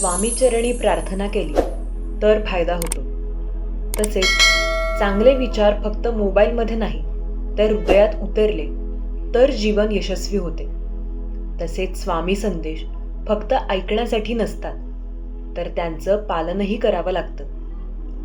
स्वामीचरणी प्रार्थना केली तर फायदा होतो. तसेच चांगले विचार फक्त मोबाईलमध्ये नाही तर हृदयात उतरले तर जीवन यशस्वी होते. तसेच स्वामी संदेश फक्त ऐकण्यासाठी नसतात तर त्यांचं पालनही करावं लागतं.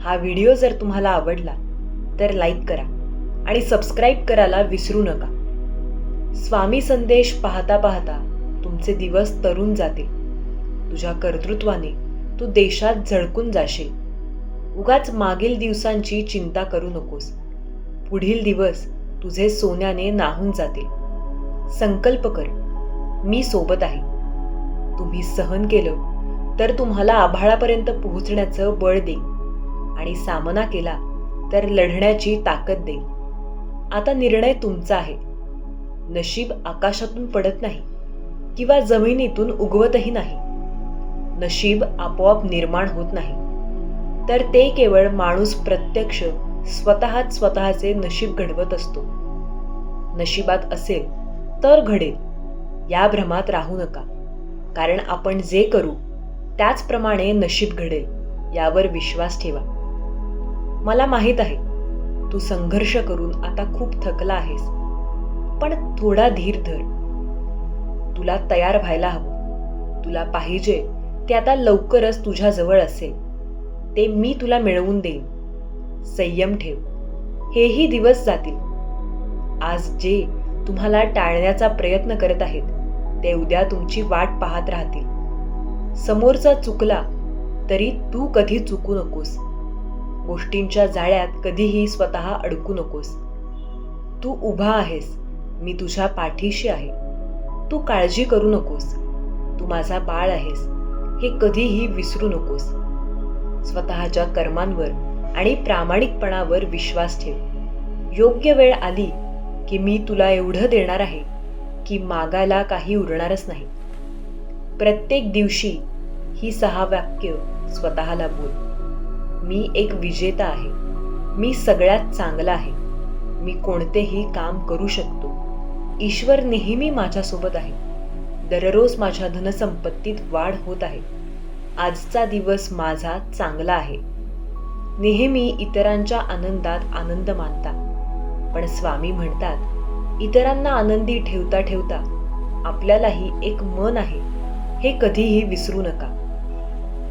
हा व्हिडिओ जर तुम्हाला आवडला तर लाईक करा आणि सबस्क्राईब करायला विसरू नका. स्वामी संदेश पाहता पाहता तुमचे दिवस तरुण जातील. तुझ्या कर्तृत्वाने तू देशात झळकून जाशील. उगाच मागील दिवसांची चिंता करू नकोस. पुढील दिवस तुझे सोन्याने नाहून जातील. संकल्प कर मी सोबत आहे. तुम्ही सहन केलं तर तुम्हाला आभाळापर्यंत पोहोचण्याचं बळ देईन आणि सामना केला तर लढण्याची ताकद देईन. आता निर्णय तुमचा आहे. नशीब आकाशातून पडत नाही किंवा जमिनीतून उगवतही नाही. नशीब आपोआप निर्माण होत नाही. तर ते केवळ माणूस प्रत्यक्ष स्वतःच स्वतःचे नशीब घडवत असतो. नशिबात असेल तर घडेल या भ्रमात राहू नका. कारण आपण जे करू त्याचप्रमाणे नशीब घडेल यावर विश्वास ठेवा. मला माहीत आहे तू संघर्ष करून आता खूप थकला आहेस पण थोडा धीर धर. तुला तयार व्हायला हवं. तुला पाहिजे ते आता लवकरच तुझ्याजवळ असेल. ते मी तुला मिळवून देईन. संयम ठेव. हेही दिवस जातील. आज जे तुम्हाला टाळण्याचा प्रयत्न करत आहेत ते उद्या तुमची वाट पाहत राहतील. समोरचा चुकला तरी तू कधी चुकू नकोस. गोष्टींच्या जाळ्यात कधीही स्वतः अडकू नकोस. तू उभा आहेस मी तुझ्या पाठीशी आहे. तू काळजी करू नकोस. तू माझा बाळ आहेस. हे कधीही विसरू नकोस. स्वतःच्या कर्मांवर आणि प्रामाणिकपणावर विश्वास ठेव. योग्य वेळ आली की मी तुला एवढं देणार आहे की मागायला काही उरणारच नाही. प्रत्येक दिवशी ही सहा वाक्य स्वतःला बोल. मी एक विजेता आहे. मी सगळ्यात चांगला आहे. मी कोणतेही काम करू शकतो. ईश्वर नेहमी माझ्यासोबत आहे. दररोज माझ्या धनसंपत्तीत वाढ होत आहे. आजचा दिवस माझा चांगला आहे. नेहमी इतरांच्या आनंदात आनंद मानता. पण स्वामी म्हणतात इतरांना आनंदी ठेवता ठेवता आपल्यालाही एक मन आहे हे कधीही विसरू नका.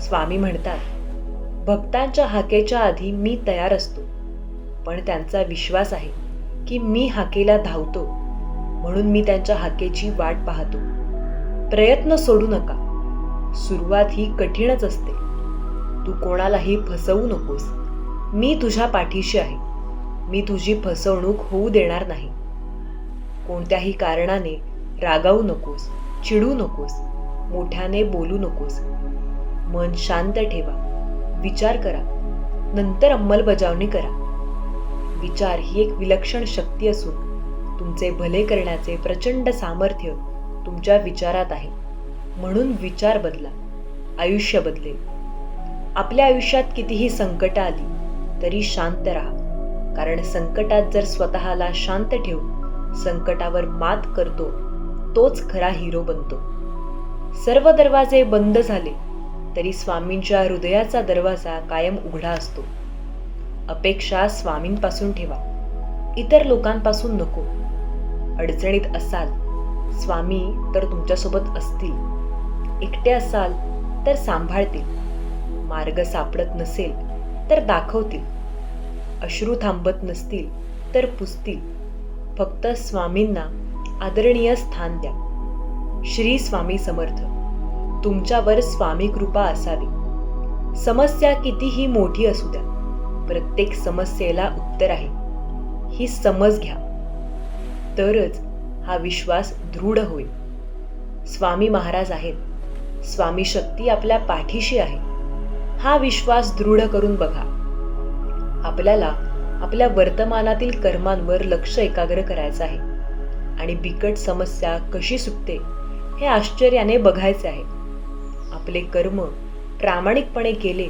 स्वामी म्हणतात भक्तांच्या हाकेच्या आधी मी तयार असतो पण त्यांचा विश्वास आहे की मी हाकेला धावतो म्हणून मी त्यांच्या हाकेची वाट पाहतो. प्रयत्न सोडू नका. सुरुवात ही कठीणच असते. तू कोणालाही फसवू नकोस. मी तुझ्या पाठीशी आहे. मी तुझी फसवणूक होऊ देणार नाही. कोणत्याही कारणाने रागावू नकोस चिडू नकोस मोठ्याने बोलू नकोस. मन शांत ठेवा. विचार करा. नंतर अंमलबजावणी करा. विचार ही एक विलक्षण शक्ती असून तुमचे भले करण्याचे प्रचंड सामर्थ्य तुमच्या विचारात आहे. म्हणून विचार बदला. आयुष्य बदलेल. आपल्या आयुष्यात कितीही संकट आली तरी शांत राहा. कारण संकटात जर स्वतःला शांत ठेवून संकटावर मात करतो तोच खरा हिरो बनतो. सर्व दरवाजे बंद झाले तरी स्वामींच्या हृदयाचा दरवाजा कायम उघडा असतो. अपेक्षा स्वामींपासून ठेवा. इतर लोकांपासून नको. अडचणीत असाल स्वामी तर तुमच्यासोबत असतील. एकटे असाल तर सांभाळतील. मार्ग सापडत नसेल तर दाखवतील. अश्रू थांबत नसतील तर पुसतील. फक्त स्वामींना आदरणीय स्थान द्या. श्री स्वामी समर्थ तुमच्यावर स्वामी कृपा असावी. समस्या कितीही मोठी असू द्या प्रत्येक समस्येला उत्तर आहे. ही समज घ्या. तरच हा विश्वास दृढ होईल. स्वामी महाराज आहेत. स्वामी शक्ती आपल्या पाठीशी आहे. हा विश्वास दृढ करून बघा. आपल्याला आपल्या वर्तमानातील कर्मांवर लक्ष एकाग्र करायचं आहे. आणि बिकट समस्या कशी सुटते हे आश्चर्याने बघायचे आहे. आपले कर्म प्रामाणिकपणे केले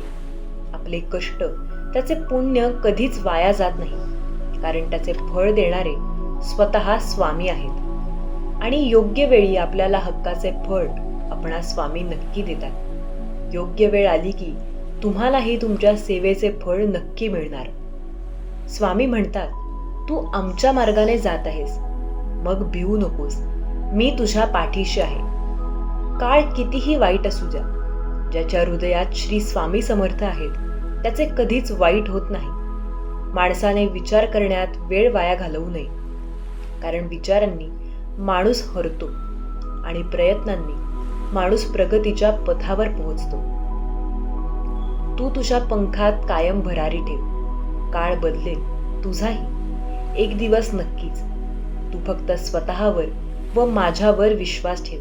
आपले कष्ट त्याचे पुण्य कधीच वाया जात नाही. कारण त्याचे फळ देणारे स्वतः स्वामी आहेत. आणि योग्य वेळी आपल्याला हक्काचे फळ आपणा स्वामी नक्की देतात. योग्य वेळ आली की तुम्हालाही तुमच्या सेवेचे फळ नक्की मिळणार. स्वामी म्हणतात तू आमच्या मार्गाने जात आहेस. मग भिवू नकोस. मी तुझ्या पाठीशी आहे. काळ कितीही वाईट असू द्या. ज्याच्या हृदयात श्री स्वामी समर्थ आहेत त्याचे कधीच वाईट होत नाही. माणसाने विचार करण्यात वेळ वाया घालवू नये. कारण विचारांनी माणूस हरतो आणि प्रयत्नांनी माणूस प्रगतीच्या पथावर पोहोचतो. तू तुझ्या पंखात कायम भरारी ठेव. काळ बदलेल तुझाही. एक दिवस नक्कीच. तू फक्त स्वतःवर व माझ्यावर विश्वास ठेव.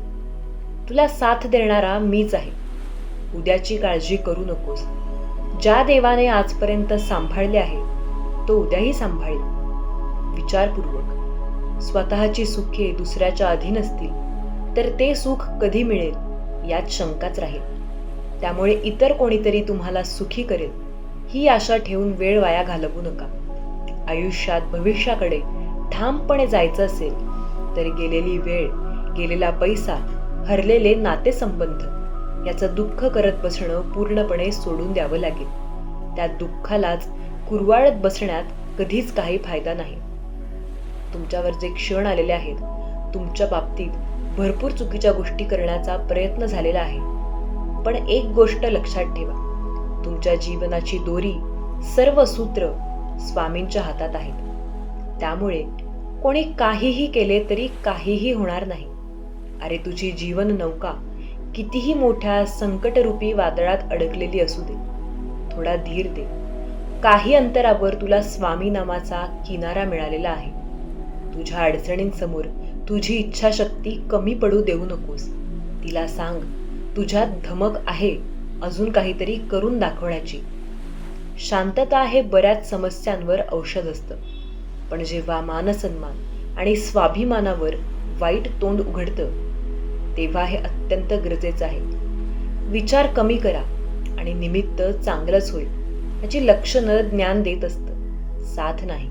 तुला साथ देणारा मीच आहे. उद्याची काळजी करू नकोस. ज्या देवाने आजपर्यंत सांभाळले आहे तो उद्याही सांभाळेल. विचारपूर्वक. स्वतःची सुखे दुसऱ्याच्या अधीन असतील तर ते सुख कधी मिळेल यात शंकाच राहील. त्यामुळे इतर कोणीतरी तुम्हाला सुखी करेल ही आशा ठेवून वेळ वाया घालवू नका. आयुष्यात भविष्याकडे ठामपणे जायचं असेल तर गेलेली वेळ गेलेला पैसा हरलेले नातेसंबंध याचं दुःख करत बसणं पूर्णपणे सोडून द्यावं लागेल. त्या दुःखालाच कुरवाळत बसण्यात कधीच काही फायदा नाही. तुमच्यावर जे क्षण आलेले आहेत तुमच्या बाबतीत भरपूर चुकीच्या गोष्टी करण्याचा प्रयत्न झालेला आहे. पण एक गोष्ट लक्षात ठेवा तुमच्या जीवनाची दोरी सर्व सूत्र स्वामींच्या हातात आहेत. त्यामुळे कोणी काहीही केले तरी काहीही होणार नाही. अरे तुझी जीवन नौका कितीही मोठ्या संकटरूपी वादळात अडकलेली असू दे थोडा धीर दे. काही अंतरावर तुला स्वामी नामाचा किनारा मिळालेला आहे. तुझ्या अडचणींसमोर तुझी इच्छाशक्ती कमी पडू देऊ नकोस. तिला सांग तुझ्यात धमक आहे अजून काहीतरी करून दाखवण्याची. शांतता हे बऱ्याच समस्यांवर औषध असतं. पण जेव्हा मानसन्मान आणि स्वाभिमानावर वाईट तोंड उघडतं तेव्हा हे अत्यंत गरजेचं आहे. विचार कमी करा आणि निमित्त चांगलंच होईल याची लक्षणं ज्ञान देत असतं. साथ नाही.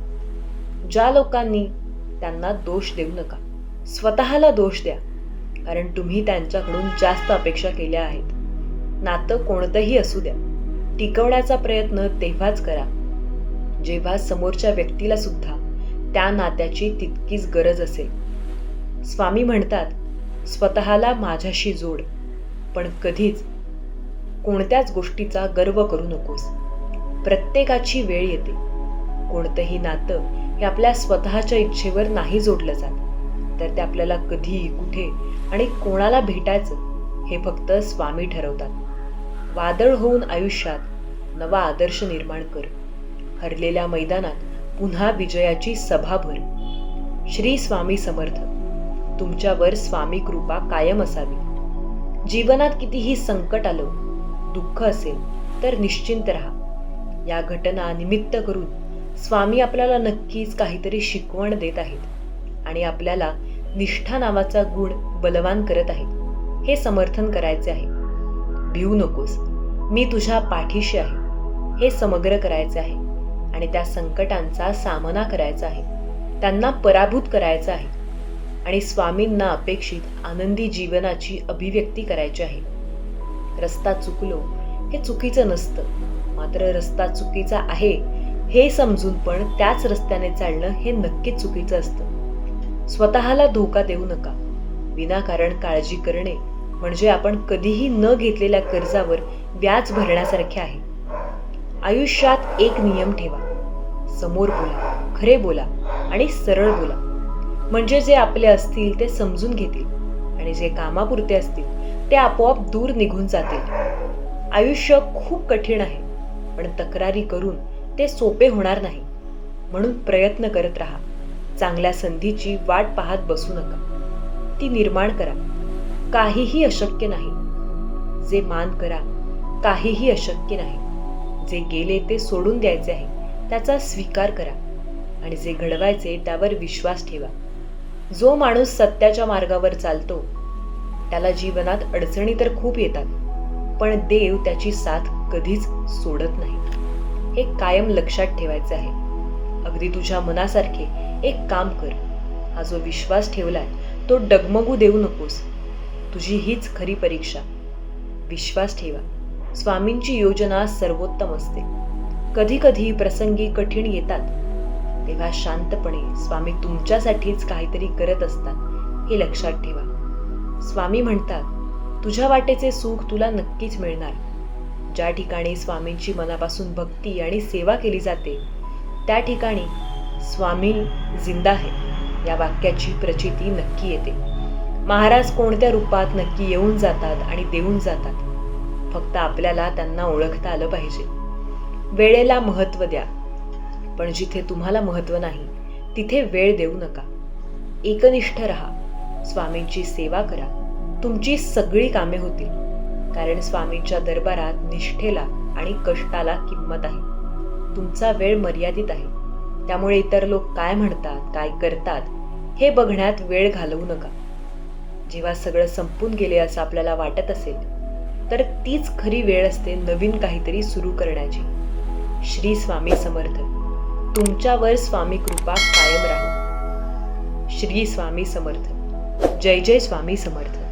ज्या लोकांनी त्यांना दोष देऊ नका. स्वतःला दोष द्या. कारण तुम्ही त्यांच्याकडून जास्त अपेक्षा केल्या आहेत. नातं कोणतंही असू द्या. टिकवण्याचा प्रयत्न तेव्हाच करा. जेव्हा समोरच्या व्यक्तीला सुद्धा त्या नात्याची तितकीच गरज असेल. स्वामी म्हणतात स्वतःला माझ्याशी जोड. पण कधीच कोणत्याच गोष्टीचा गर्व करू नकोस. प्रत्येकाची वेळ येते. कोणतंही नातं हे आपल्या स्वतःच्या इच्छेवर नाही जोडलं जात. तर ते आपल्याला कधी कुठे आणि कोणाला भेटायचं हे फक्त स्वामी ठरवतात. वादळ होऊन आयुष्यात नवा आदर्श निर्माण कर. हरलेल्या मैदानात पुन्हा विजयाची सभा भर. श्री स्वामी समर्थ तुमच्यावर स्वामी कृपा कायम असावी. जीवनात कितीही संकट आलं दुःख असेल तर निश्चिंत राहा. या घटना निमित्त करून स्वामी आपल्याला नक्कीच काहीतरी शिकवण देत आहेत आणि आपल्याला निष्ठा नावाचा गुण बलवान करत आहेत. हे समर्थन करायचे आहे. भिवू नकोस. मी तुझ्या पाठीशी आहे. हे समग्र करायचे आहे आणि त्या संकटांचा सामना करायचा आहे. त्यांना पराभूत करायचं आहे. आणि स्वामींना अपेक्षित आनंदी जीवनाची अभिव्यक्ती करायची आहे. रस्ता चुकलो हे चुकीचं नसतं. मात्र रस्ता चुकीचा आहे हे समजून पण त्याच रस्त्याने चालणं हे नक्कीच चुकीचं असतं. स्वतःला धोका देऊ नका. विनाकारण काळजी करणे म्हणजे आपण कधीही न घेतलेल्या कर्जावर व्याज भरण्यासारखे आहे. आयुष्यात एक नियम ठेवा. समोर बोला खरे बोला आणि सरळ बोला. म्हणजे जे आपले असतील ते समजून घेतील आणि जे कामापुरते असतील ते आपोआप दूर निघून जातील. आयुष्य खूप कठीण आहे पण तक्रारी करून ते सोपे होणार नाही. म्हणून प्रयत्न करत राहा. चांगल्या संधीची वाट पाहत बसू नका. ती निर्माण करा. काहीही अशक्य नाही. जे मान करा काहीही अशक्य नाही. जे गेले ते सोडून द्यायचे आहे त्याचा स्वीकार करा. आणि जे घडवायचे त्यावर विश्वास ठेवा. जो माणूस सत्याच्या मार्गावर चालतो त्याला जीवनात अडचणी तर खूप येतात पण देव त्याची साथ कधीच सोडत नाही. हे कायम लक्षात ठेवायचे आहे. अगदी तुझ्या मनासारखे एक काम कर. हा जो विश्वास ठेवलाय तो डगमगू देऊ नकोस. तुझी हीच खरी परीक्षा. विश्वास ठेवा. स्वामींची योजना सर्वोत्तम असते. कधी कधी प्रसंगी कठीण येतात. तेव्हा शांतपणे स्वामी तुमच्यासाठीच काहीतरी करत असतात हे लक्षात ठेवा. स्वामी म्हणतात तुझ्या वाटेचे सुख तुला नक्कीच मिळणार. ज्या ठिकाणी स्वामींची मनापासून भक्ती आणि सेवा केली जाते त्या ठिकाणी स्वामी जिंदा आहे या वाक्याची प्रचिती नक्की येते. महाराज कोणत्या रूपात नक्की येऊन जातात आणि देऊन जातात फक्त आपल्याला त्यांना ओळखता आलं पाहिजे. वेळेला महत्त्व द्या पण जिथे तुम्हाला महत्त्व नाही तिथे वेळ देऊ नका. एकनिष्ठ रहा स्वामींची सेवा करा. तुमची सगळी कामे होतील. कारण स्वामींच्या दरबारात निष्ठेला आणि कष्टाला किंमत आहे. तुमचा वेळ मर्यादित आहे. त्यामुळे इतर लोक काय म्हणतात काय करतात हे बघण्यात वेळ घालवू नका. जेव्हा सगळं संपून गेले असं आपल्याला वाटत असेल तर तीच खरी वेळ असते नवीन काहीतरी सुरू करण्याची. श्री स्वामी समर्थ. तुमच्यावर स्वामी कृपा कायम राहो. श्री स्वामी समर्थ. जय जय स्वामी समर्थ.